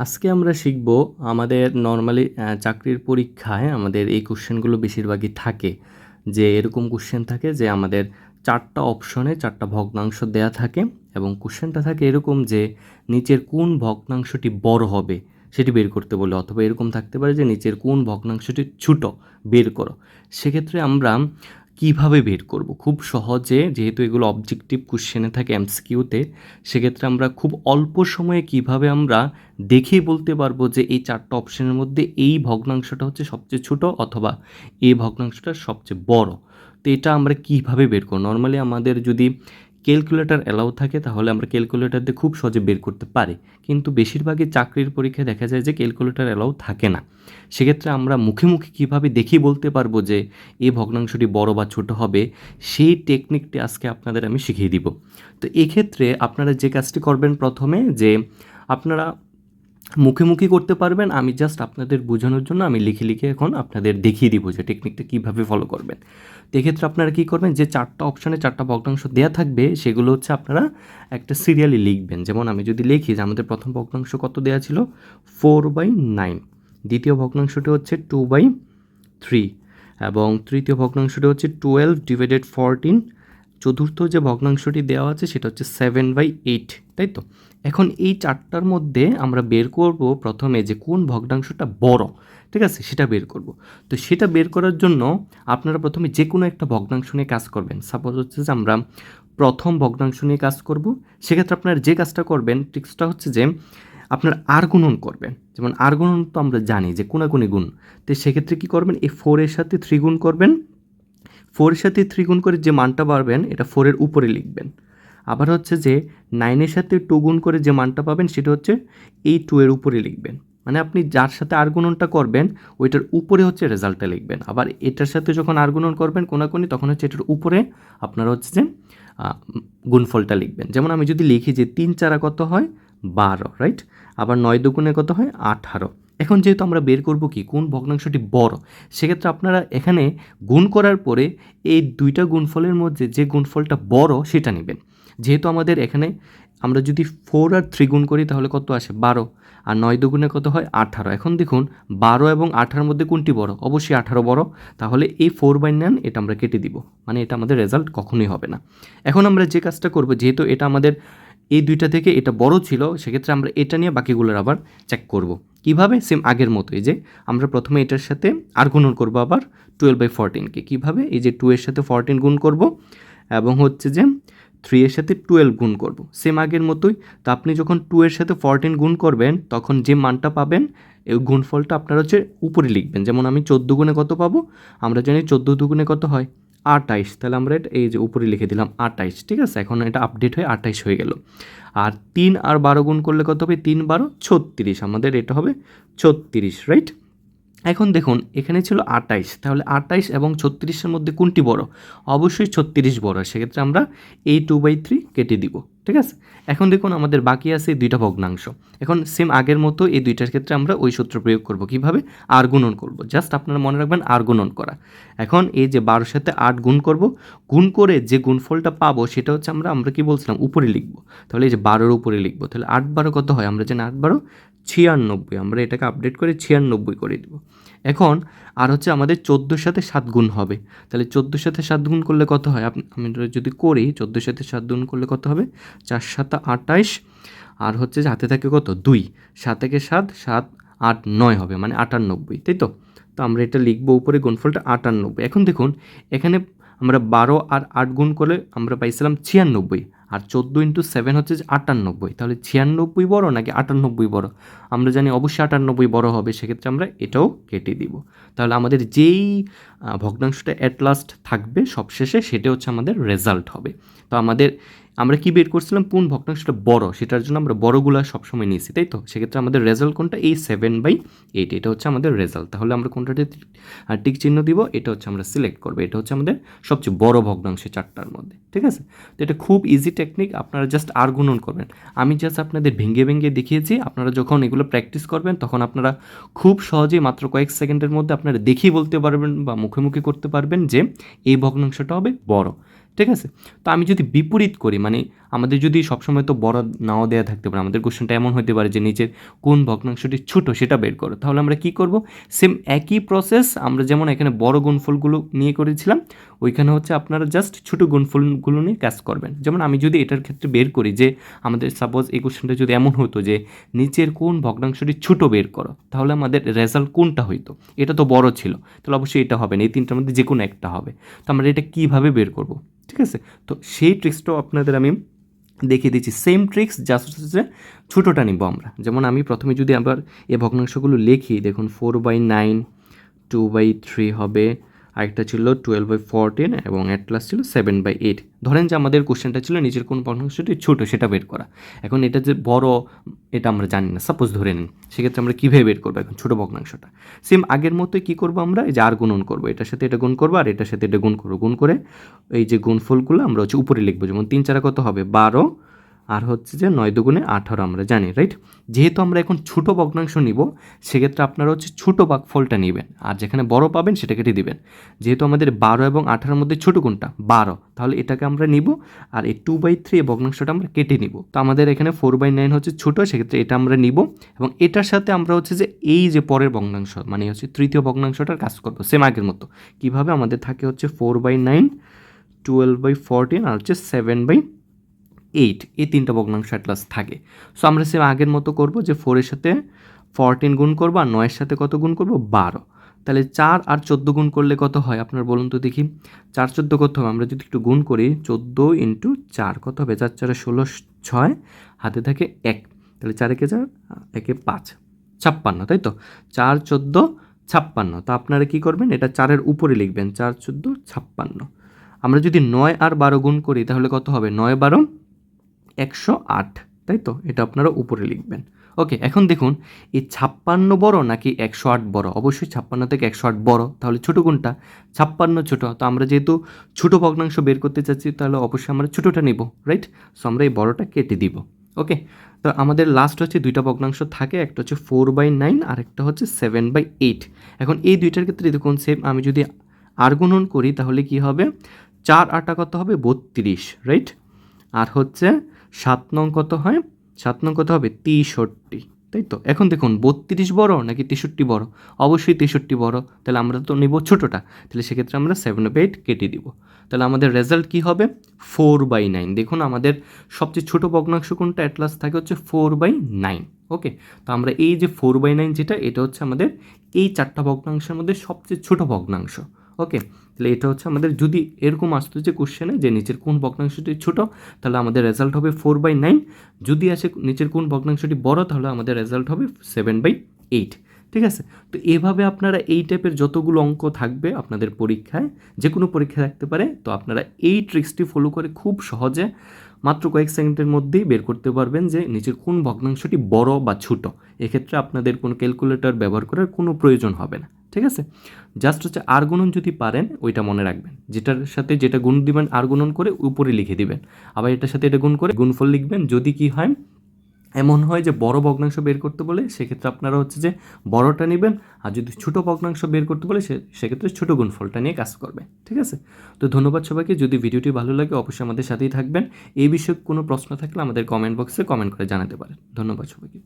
আজকে আমরা শিখব আমাদের নর্মালি চাকরির পরীক্ষায় আমাদের এই কোশ্চেনগুলো বেশিরভাগই থাকে। যে এরকম কোশ্চেন থাকে যে আমাদের চারটা অপশনে চারটা ভগ্নাংশ দেয়া থাকে এবং কোশ্চেনটা থাকে এরকম যে নিচের কোন ভগ্নাংশটি বড় হবে সেটি বের করতে বলে অথবা এরকম থাকতে পারে যে নিচের কোন ভগ্নাংশটি ছোট বের করো। সেক্ষেত্রে আমরা কীভাবে বের করব? খুব সহজে, যেহেতু এগুলো অবজেক্টিভ কোশ্চেনে থাকে এমসিকিউতে সেক্ষেত্রে আমরা খুব অল্প সময়ে কীভাবে আমরা দেখে বলতে পারব যে এই চারটা অপশনের মধ্যে এই ভগ্নাংশটা হচ্ছে সবচেয়ে ছোট অথবা এই ভগ্নাংশটা সবচেয়ে বড়। তো এটা আমরা কীভাবে বের করব? নর্মালি আমাদের যদি ক্যালকুলেটর অ্যালাউ থাকে, তাহলে আমরা ক্যালকুলেটার দিয়ে খুব সহজে বের করতে পারি। কিন্তু বেশিরভাগই চাকরির পরীক্ষায় দেখা যায় যে ক্যালকুলেটার অ্যালাউ থাকে না। সেক্ষেত্রে আমরা মুখে মুখে কীভাবে দেখি বলতে পারব যে এই ভগ্নাংশটি বড় বা ছোট হবে, সেই টেকনিকটি আজকে আপনাদের আমি শিখিয়ে দিব। তো এক্ষেত্রে আপনারা যে কাজটি করবেন প্রথমে যে আপনারা মুখে মুখে করতে পারবেন। আমি জাস্ট আপনাদের বোঝানোর জন্য আমি লিখে লিখে এখন আপনাদের দেখিয়ে দিব যে টেকনিকটা কীভাবে ফলো করবেন। তো এক্ষেত্রে আপনারা কী করবেন? যে চারটা অপশানে চারটা ভগ্নাংশ দেওয়া থাকবে, সেগুলো হচ্ছে আপনারা একটা সিরিয়ালি লিখবেন। যেমন আমি যদি লিখি যে আমাদের প্রথম ভগ্নাংশ কত দেওয়া ছিল? ফোর বাই নাইন দ্বিতীয় ভগ্নাংশটি হচ্ছে টু বাই থ্রি এবং তৃতীয় ভগ্নাংশটি হচ্ছে টুয়েলভ ডিভাইডেড ফোরটিন চতুর্থ যে ভগ্নাংশটি দেওয়া আছে, সেটা হচ্ছে সেভেন বাই এইট তাই তো? এখন এই চারটার মধ্যে আমরা বের করব প্রথমে যে কোন ভগ্নাংশটা বড়, ঠিক আছে? সেটা বের করব। তো সেটা বের করার জন্য আপনারা প্রথমে যে কোনো একটা ভগ্নাংশ নিয়ে কাজ করবেন। সাপোজ হচ্ছে যে আমরা প্রথম ভগ্নাংশ নিয়ে কাজ করব, সেক্ষেত্রে আপনারা যে কাজটা করবেন ট্রিক্সটা হচ্ছে যে আপনার আর গুণন করবেন। যেমন আর গুণন তো আমরা জানি যে কোনাকুনি গুণ। তো সেক্ষেত্রে কী করবেন? এই ফোরের সাথে থ্রি গুণ করবেন। ফোরের সাথে থ্রি গুণ করে যে মানটা পাবেন এটা ফোরের উপরে লিখবেন। আবার হচ্ছে যে নাইনের সাথে টু গুণ করে যে মানটা পাবেন সেটা হচ্ছে এই টু এর উপরে লিখবেন। মানে আপনি যার সাথে আর গুণনটা করবেন, ওইটার উপরে হচ্ছে রেজাল্টটা লিখবেন। আবার এটার সাথে যখন আর গুণন করবেন কোনাকুনি, তখন হচ্ছে এটার উপরে আপনারা হচ্ছে যে গুণফলটা লিখবেন। যেমন আমি যদি লিখি যে তিন চারা কত হয়? বারো রাইট আবার নয় দুগুণে কত হয়? আঠারো। এখন যেহেতু আমরা বের করব কি? কোন ভগ্নাংশটি বড়? সেক্ষেত্রে আপনারা এখানে গুণ করার পরে এই দুইটা গুণফলের মধ্যে যে গুণফলটা বড়, সেটা নেবেন। যেহেতু আমাদের এখানে আমরা যদি ফোর আর থ্রি গুণ করি, তাহলে কত আসে? বারো। আর নয় দুগুণে কত হয়? আঠারো। এখন দেখুন, বারো এবং আঠারোর মধ্যে কোনটি বড়? অবশ্যই আঠারো বড়। তাহলে এই ফোর বাই নাইন এটা আমরা কেটে দিব। মানে এটা আমাদের রেজাল্ট কখনোই হবে না। এখন আমরা যে কাজটা করব, যেহেতু এটা আমাদের এই দুইটা থেকে এটা বড় ছিল, সেক্ষেত্রে আমরা এটা নিয়ে বাকিগুলোর আবার চেক করব। কীভাবে? সেম আগের মতোই যে আমরা প্রথমে এটার সাথে আর গুণন করব আবার টুয়েলভ বাই ফোরটিনকে কীভাবে? এই যে টু এর সাথে ফোরটিন গুণ করব এবং হচ্ছে যে থ্রি এর সাথে টুয়েলভ গুণ করব। সেম আগের মতোই, তো আপনি যখন টু এর সাথে ফোরটিন গুণ করবেন, তখন যে মানটা পাবেন এই গুণফলটা আপনারা হচ্ছে উপরে লিখবেন। যেমন আমি চোদ্দ গুণে কত পাবো? আমরা জানি চোদ্দ দুগুণে কত হয়? আটাইশ তাহলে আমরা এটা এই যে উপরে লিখে দিলাম আটাইশ ঠিক আছে? এখন এটা আপডেট হয়ে আটাইশ হয়ে গেল। আর তিন আর বারো গুণ করলে কত হবে? তিন বারো, ছত্রিশ। আমাদের এটা হবে ছত্রিশ রাইট এখন দেখুন, এখানে ছিল আটাইশ তাহলে আটাইশ এবং ছত্রিশের মধ্যে কোনটি বড়? অবশ্যই ছত্রিশ বড়, সেক্ষেত্রে আমরা এই টু বাই থ্রি কেটে দিব, ঠিক আছে? এখন দেখুন, আমাদের বাকি আছে দুইটা ভগ্নাংশ। এখন সেম আগের মতো এই দুইটার ক্ষেত্রে আমরা ওই সূত্র প্রয়োগ করব কীভাবে? আর গুণন করব। জাস্ট আপনারা মনে রাখবেন আর গুণন করা। এখন এই যে বারোর সাথে আট গুণ করব, গুণ করে যে গুণফলটা পাবো সেটা হচ্ছে আমরা আমরা কি বলছিলাম? উপরে লিখব। তাহলে এই যে বারোর উপরে লিখব, তাহলে আট বারো কত হয়? আমরা জানি আট বারো ছিয়ানব্বই, আমরা এটাকে আপডেট করে ছিয়ানব্বই করে দেবো। এখন, আর হচ্ছে আমাদের চোদ্দোর সাথে সাত গুণ হবে। তাহলে চোদ্দোর সাথে সাত গুণ করলে কত হয়? আমি যদি করি, চোদ্দোর সাথে সাত গুণ করলে কত হবে? চার সাত আটাইশ আর হচ্ছে হাতে থাকে কত? দুই। সাত থেকে সাত সাত আট নয় হবে মানে আটানব্বই, তাই তো? তো আমরা এটা লিখব উপরে গুণফলটা আটানব্বই। এখন দেখুন, এখানে আমরা বারো আর আট গুণ করলে আমরা পাইছিলাম ছিয়ানব্বই। আর চোদ্দ ইন্টু সেভেন হচ্ছে যে আটানব্বই, তাহলে ছিয়ানব্বই বড় নাকি আটানব্বই বড়? আমরা জানি অবশ্যই আটানব্বই বড় হবে, সেক্ষেত্রে আমরা এটাও কেটে দিব। তাহলে আমাদের যেই ভগ্নাংশটা অ্যাট লাস্ট থাকবে সবশেষে, সেটা হচ্ছে আমাদের রেজাল্ট হবে। তো আমাদের আমরা কি বের করছিলাম? কোন ভগ্নাংশটা বড়, সেটার জন্য আমরা বড়গুলা সবসময় নিয়েছি, তাই তো? সেক্ষেত্রে আমাদের রেজাল্ট কোনটা? এই সেভেন বাই এইট এটা হচ্ছে আমাদের রেজাল্ট তাহলে আমরা কোনটাতে টিক চিহ্ন দিব? এটা হচ্ছে আমরা সিলেক্ট করব। এটা হচ্ছে আমাদের সবচেয়ে বড় ভগ্নাংশে চারটার মধ্যে, ঠিক আছে? তো এটা খুব ইজি টেকনিক আপনারা জাস্ট আর গুণন করবেন। আমি জাস্ট আপনাদের ভেঙে ভেঙে দেখিয়েছি, আপনারা যখন এগুলো প্র্যাকটিস করবেন, তখন আপনারা খুব সহজেই মাত্র কয়েক সেকেন্ডের মধ্যে আপনারা দেখেই বলতে পারবেন বা মুখে মুখে করতে পারবেন যে, এই ভগ্নাংশটা হবে বড়। ঠিক আছে? তো আমি যদি বিপরীত করি মানে আমাদের যদি সবসময় তো বড় নাও দেওয়া থাকতে পারে, আমাদের কোশ্চেনটা এমন হতে পারে যে নিচের কোন ভগ্নাংশটি ছোট সেটা বের করো। তাহলে আমরা কি করব? সেম একই প্রসেস আমরা যেমন এখানে বড় গুণফলগুলো নিয়ে করেছিলাম ওইখানে হচ্ছে আপনারা জাস্ট ছোটো গুণফলগুলো নিয়ে কাজ করবেন। যেমন আমি যদি এটার ক্ষেত্রে বের করি যে, আমাদের সাপোজ এই কোশ্চেনটা যদি এমন হতো যে, নিচের কোন ভগ্নাংশটি ছোটো বের করো, তাহলে আমাদের রেজাল্ট কোনটা হইতো? এটা তো বড় ছিল, তাহলে অবশ্যই এটা হবে না, এই তিনটার মধ্যে যে কোনো একটা হবে। তো আমরা এটা কীভাবে বের করব? ঠিক আছে? তো সেই ট্রিক্সটাও আপনাদের আমি দেখিয়ে দিচ্ছি। সেম ট্রিক্স জাস্ট হচ্ছে ছোটোটা নিব আমরা। যেমন আমি প্রথমে যদি আবার এ ভগ্নাংশগুলো লিখি, দেখুন four by nine two by three হবে আরেকটা ছিল টুয়েলভ বাই ফোরটিন এবং লাস্ট ছিল সেভেন বাই এইট ধরেন যে আমাদের কোশ্চেনটা ছিল নিজের কোন ভগ্নাংশটি ছোটো, সেটা বের করা। এখন এটা যে বড়, এটা আমরা জানি না। সাপোজ ধরে নিন, সেক্ষেত্রে আমরা কীভাবে বের করব এখন ছোটো ভগ্নাংশটা? সেম আগের মতোই কী করব আমরা? এই যে আর গুণন করব, এটার সাথে এটা গুণ করব, আর এটার সাথে এটা গুণ করব। গুণ করে এই যে গুণফলগুলো আমরা হচ্ছে উপরে লিখব। যেমন তিন চারা কত হবে? বারো। আর হচ্ছে যে নয় দুগুণে আঠারো আমরা জানি রাইট যেহেতু আমরা এখন ছোট ভগ্নাংশ নিব, সেক্ষেত্রে আপনারা হচ্ছে ছোট ভাগফলটা নেবেন আর যেখানে বড় পাবেন সেটা কেটে দিবেন। যেহেতু আমাদের বারো এবং আঠারোর মধ্যে ছোট কোনটা? বারো। তাহলে এটাকে আমরা নিব আর এই টু বাই থ্রি ভগ্নাংশটা আমরা কেটে নিব। তো আমাদের এখানে ফোর বাই নাইন হচ্ছে ছোট, সেক্ষেত্রে এটা আমরা নিব এবং এটার সাথে আমরা হচ্ছে যে এই যে পরের ভগ্নাংশ মানে হচ্ছে তৃতীয় ভগ্নাংশটার কাজ করব সেম আগের মতো। কীভাবে আমাদের থাকে হচ্ছে four by nine twelve by fourteen আর হচ্ছে সেভেন বাই এইট, এই তিনটা ভগ্নাংশ অ্যাটলাস থাকে। সো আমরা সেম আগের মতো করব যে ফোরের সাথে ফোরটিন গুণ করব আর নয়ের সাথে কত গুণ করব? বারো। তাহলে চার আর চোদ্দ গুণ করলে কত হয়? আপনার বলুন তো দেখি। চার, চোদ্দ কত হবে? আমরা যদি একটু গুণ করি, চোদ্দ ইন্টু চার কত হবে? চার, চারে ষোলো, ছয়, হাতে থাকে এক। তাহলে চার একে চার, একে পাঁচ। ছাপ্পান্ন, তাই তো? চার, চোদ্দ, ছাপ্পান্ন। তো আপনারা কী করবেন? এটা চারের উপরে লিখবেন, চার, চোদ্দ, ছাপ্পান্ন। আমরা যদি নয় আর বারো গুণ করি, তাহলে কত হবে? নয়, বারো একশো আট, তাই তো? এটা আপনারা উপরে লিখবেন। ওকে, এখন দেখুন, এই ছাপ্পান্ন বড় নাকি একশো আট বড়? অবশ্যই ছাপ্পান্ন থেকে একশো আট বড়, তাহলে ছোটো কোনটা? ছাপ্পান্ন ছোটো। তো আমরা যেহেতু ছোটো ভগ্নাংশ বের করতে চাচ্ছি, তাহলে অবশ্যই আমরা ছোটোটা নিব রাইট সো আমরা এই বড়টা কেটে দিব, ওকে? তো আমাদের লাস্ট হচ্ছে দুইটা ভগ্নাংশ থাকে, একটা হচ্ছে ফোর বাই নাইন আর একটা হচ্ছে সেভেন বাই এইট এখন এই দুইটার ক্ষেত্রে দেখুন সেম আমি যদি আর করি, তাহলে কি হবে? চার আটা কত হবে? বত্রিশ রাইট আর হচ্ছে সাত নং কত হয়? সাত নং কত হবে? তেষট্টি। তাই তো? এখন দেখুন, বত্রিশ বড় নাকি তেষট্টি বড়? অবশ্যই তেষট্টি বড়। তাহলে আমরা তো নেব ছোটোটা। তাহলে সেক্ষেত্রে আমরা সেভেন বাই এইট কেটে দিব। তাহলে আমাদের রেজাল্ট কী হবে? ফোর বাই নাইন দেখুন, আমাদের সবচেয়ে ছোটো ভগ্নাংশ কোনটা? অ্যাটলাস থাকে হচ্ছে ফোর বাই নাইন ওকে? তো আমরা এই যে ফোর বাই নাইন যেটা, এটা হচ্ছে আমাদের এই চারটা ভগ্নাংশের মধ্যে সবচেয়ে ছোটো ভগ্নাংশ। ওকে? তাহলে এটা হচ্ছে আমাদের যদি এরকম আসতো যে কোশ্চেনে যে নিচের কোন ভগ্নাংশটি ছোটো, তাহলে আমাদের রেজাল্ট হবে ফোর বাই নাইন যদি আসে নিচের কোন ভগ্নাংশটি বড়, তাহলে আমাদের রেজাল্ট হবে সেভেন বাই এইট ঠিক আছে? তো এভাবে আপনারা এই টাইপের যতগুলো অঙ্ক থাকবে আপনাদের পরীক্ষায় যে কোনো পরীক্ষা থাকতে পারে, তো আপনারা এই ট্রিক্সটি ফলো করে খুব সহজে মাত্র কয়েক সেকেন্ডের মধ্যেই বের করতে পারবেন যে নিচের কোন ভগ্নাংশটি বড় বা ছোট। এক্ষেত্রে আপনাদের কোনো ক্যালকুলেটর ব্যবহার করার কোনো প্রয়োজন হবে না, ঠিক আছে? জাস্ট হচ্ছে আর গুণন যদি পারেন, ওইটা মনে রাখবেন। যেটার সাথে যেটা গুণ দিবেন আর গুণন করে উপরে লিখে দিবেন। আবার এটার সাথে এটা গুণ করে গুণফল লিখবেন। যদি কি হয় এমন হয় যে বড় ভগ্নাংশ বের করতে বলে সেক্ষেত্রে আপনারা হচ্ছে যে বড়টা নেবেন আর যদি ছোটো ভগ্নাংশ বের করতে বলে সে সেক্ষেত্রে ছোটো গুণফলটা নিয়ে কাজ করবে, ঠিক আছে? তো ধন্যবাদ সবাইকে, যদি ভিডিওটি ভালো লাগে অবশ্যই আমাদের সাথেই থাকবেন। এই বিষয়ে কোনো প্রশ্ন থাকলে আমাদের কমেন্ট বক্সে কমেন্ট করে জানাতে পারেন। ধন্যবাদ সবাইকে।